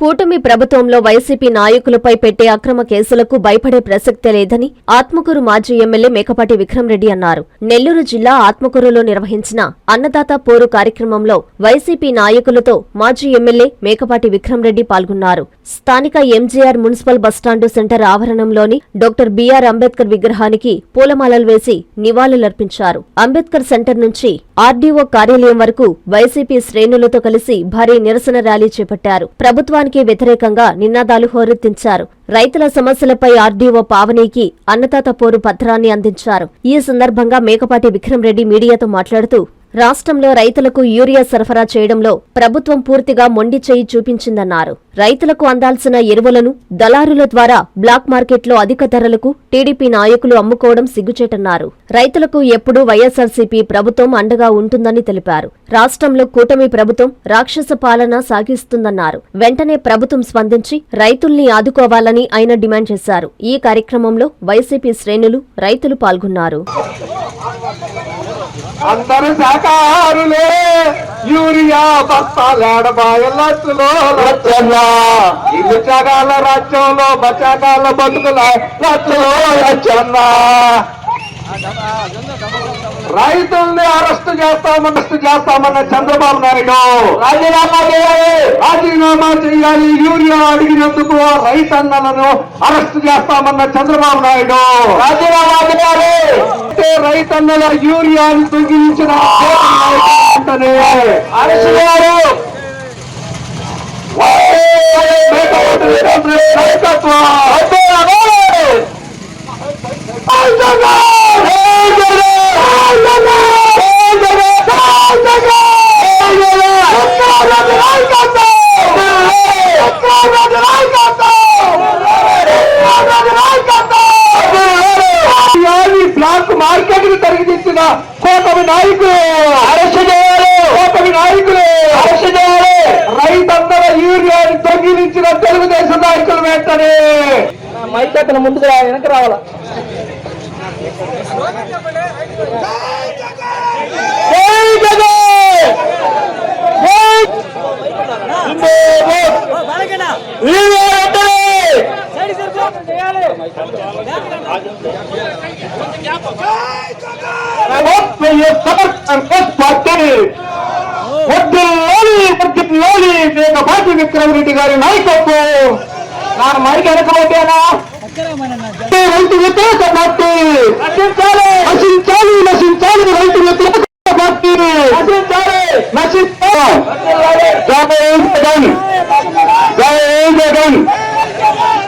కూటమి ప్రభుత్వంలో వైసీపీ నాయకులపై పెట్టే అక్రమ కేసులకు భయపడే ప్రసక్తే లేదని ఆత్మకూరు మాజీ ఎమ్మెల్యే మేకపాటి విక్రమరెడ్డి అన్నారు. నెల్లూరు జిల్లా ఆత్మకూరులో నిర్వహించిన అన్నదాత పోరు కార్యక్రమంలో వైసీపీ నాయకులతో మాజీ ఎమ్మెల్యే మేకపాటి విక్రమరెడ్డి పాల్గొన్నారు. స్థానిక MGR municipal bus stand centre ఆవరణంలోని doctor BR Ambedkar విగ్రహానికి పూలమాలలు వేసి నివాళులర్పించారు. అంబేద్కర్ సెంటర్ నుంచి ఆర్డీఓ కార్యాలయం వరకు వైసీపీ శ్రేణులతో కలిసి భారీ నిరసన ర్యాలీ చేపట్టారు. ప్రభుత్వానికి వ్యతిరేకంగా నినాదాలు హోరెత్తించారు. రైతుల సమస్యలపై ఆర్డీఓ పావనీకి అన్నదాత పోరు పత్రాన్ని అందించారు. ఈ సందర్భంగా మేకపాటి విక్రమరెడ్డి మీడియాతో మాట్లాడుతూ రాష్ట్రంలో రైతులకు యూరియా సరఫరా చేయడంలో ప్రభుత్వం పూర్తిగా మొండి చేయి చూపించిందన్నారు. రైతులకు అందాల్సిన ఎరువులను దళారుల ద్వారా బ్లాక్ మార్కెట్లో అధిక ధరలకు టీడీపీ నాయకులు అమ్ముకోవడం సిగ్గుచేటన్నారు. రైతులకు ఎప్పుడూ వైఎస్ఆర్సీపీ ప్రభుత్వం అండగా ఉంటుందని తెలిపారు. రాష్ట్రంలో కూటమి ప్రభుత్వం రాక్షస పాలన సాగిస్తుందన్నారు. వెంటనే ప్రభుత్వం స్పందించి రైతుల్ని ఆదుకోవాలని ఆయన డిమాండ్ చేశారు. ఈ కార్యక్రమంలో వైసీపీ శ్రేణులు రైతులు పాల్గొన్నారు. అందరు శాఖారులే యూరియా బస్తాలేడబాయ లక్షలో లక్షల ఇల్లు జగాల రాజ్యంలో బచాకాల బతుకుల లక్షలో లక్షన్న రైతుల్ని అరెస్ట్ చేస్తామని అరెస్ట్ చేస్తామన్న చంద్రబాబు నాయుడు. రాజీనామా చేయాలి. రాజీనామా చేయాలి. యూరియా అడిగినందుకు రైతన్నలను అరెస్ట్ చేస్తామన్న చంద్రబాబు నాయుడు. రాజీనామా చేయాలి. అంటే రైతన్నల యూరియాను వెంటనే అరెస్ట్ చేయాలి. నాయకత్వం మార్కెట్కు తరిగిదించిన కోటమి నాయకులు. అరెస్ట్ చేయాలి కోటమి నాయకులు. అరెస్ట్ చేయాలి రైతందర యూరియాని తొలగించిన తెలుగుదేశం నాయకులు వెంటనే. మైక్ అతను ముందుకు రా వెనక రావాలా? జై వడ్డిల్లాలి వడ్డిల్లాలి మేకపాటి విక్రమరెడ్డి గారి నాయకత్వం నా మైక్ వెనకబోతేనా రైతు వ్యతిరేక పార్టీ నశించాలి నశించాలి నశించాలి రైతు వ్యతిరేక పార్టీ నశించాలి నశించాలి జై జగన్ జై జగన్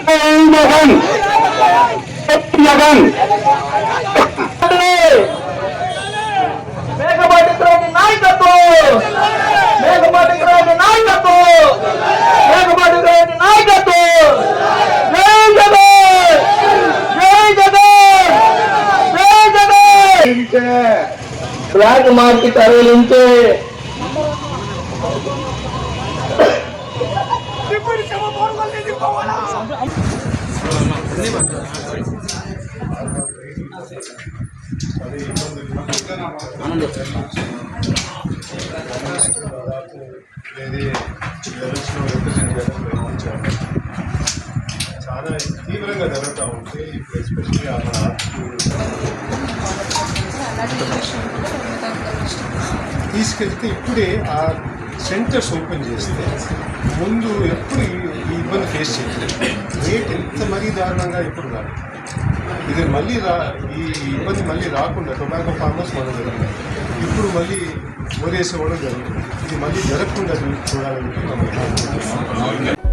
జై జగన్ జగన్ జగన్ బ్లాక్ మార్కెట్ తరలించే చాలా తీవ్రంగా జరుగుతూ ఉంటే ఇప్పుడు ఎస్పెషల్లీ తీసుకెళ్తే ఇప్పుడే ఆ సెంటర్స్ ఓపెన్ చేస్తే ముందు ఎప్పుడు ఈ ఇబ్బంది ఫేస్ చేయలేదు. రేట్ ఎంత మరీ దారుణంగా ఇప్పుడు రాదు. ఇది మళ్ళీ రా ఈ ఇబ్బంది మళ్ళీ రాకుండా టొబాకో ఫార్మర్స్ మనం జరిగింది ఇప్పుడు మళ్ళీ వదిలేసేవాడు జరుగుతుంది. ఇది మళ్ళీ జరగకుండా చూడాలని మనం